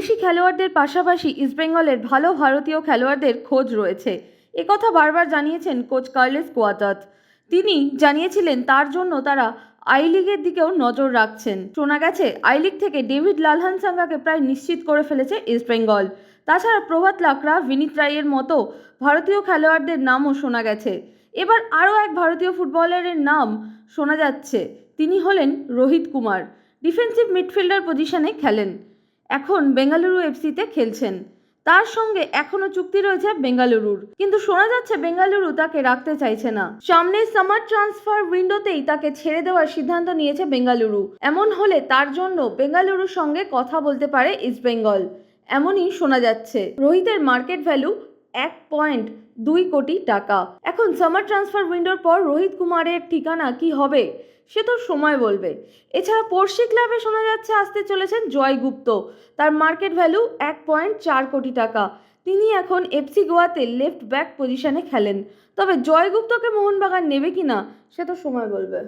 বিদেশি খেলোয়াড়দের পাশাপাশি ইস্টবেঙ্গলের ভালো ভারতীয় খেলোয়াড়দের খোঁজ রয়েছে। একথা বারবার জানিয়েছেন কোচ কার্লেস কোয়াতাত। তিনি জানিয়েছিলেন, তার জন্য তারা আই লিগের দিকেও নজর রাখছেন। শোনা গেছে, আই লিগ থেকে ডেভিড লালহানসাঙ্গাকে প্রায় নিশ্চিত করে ফেলেছে ইস্টবেঙ্গল তাছাড়া প্রভাত লাকড়া, বিনীত রায়ের মতো ভারতীয় খেলোয়াড়দের নামও শোনা গেছে। এবার আরও এক ভারতীয় ফুটবলারের নাম শোনা যাচ্ছে। তিনি হলেন রোহিত কুমার। ডিফেন্সিভ মিডফিল্ডার পজিশনে খেলেন। এখন বেঙ্গালুরু এফসিতে খেলছেন। তার সঙ্গে এখনও চুক্তি রয়েছে বেঙ্গালুরুর। কিন্তু শোনা যাচ্ছে বেঙ্গালুরু তাকে রাখতে চাইছে না। সামনের সামার ট্রান্সফার উইন্ডোতেই তাকে ছেড়ে দেওয়ার সিদ্ধান্ত নিয়েছে বেঙ্গালুরু। এমন হলে তার জন্য বেঙ্গালুরুর সঙ্গে কথা বলতে পারে ইস্টবেঙ্গল। এমনই শোনা যাচ্ছে। রোহিতের মার্কেট ভ্যালু এক পয়েন্ট দুই কোটি টাকা। এখন সামার ট্রান্সফার উইন্ডোর পর রোহিত কুমারের ঠিকানা কি হবে, সে তো সময় বলবে। এছাড়া পড়শি ক্লাবে শোনা যাচ্ছে, আসতে চলেছেন জয় গুপ্ত। তার মার্কেট ভ্যালু এক পয়েন্ট চার কোটি টাকা। তিনি এখন এফসি গোয়াতে লেফট ব্যাক পজিশনে খেলেন। তবে জয় গুপ্তকে মোহনবাগান নেবে কিনা, সে তো সময় বলবে।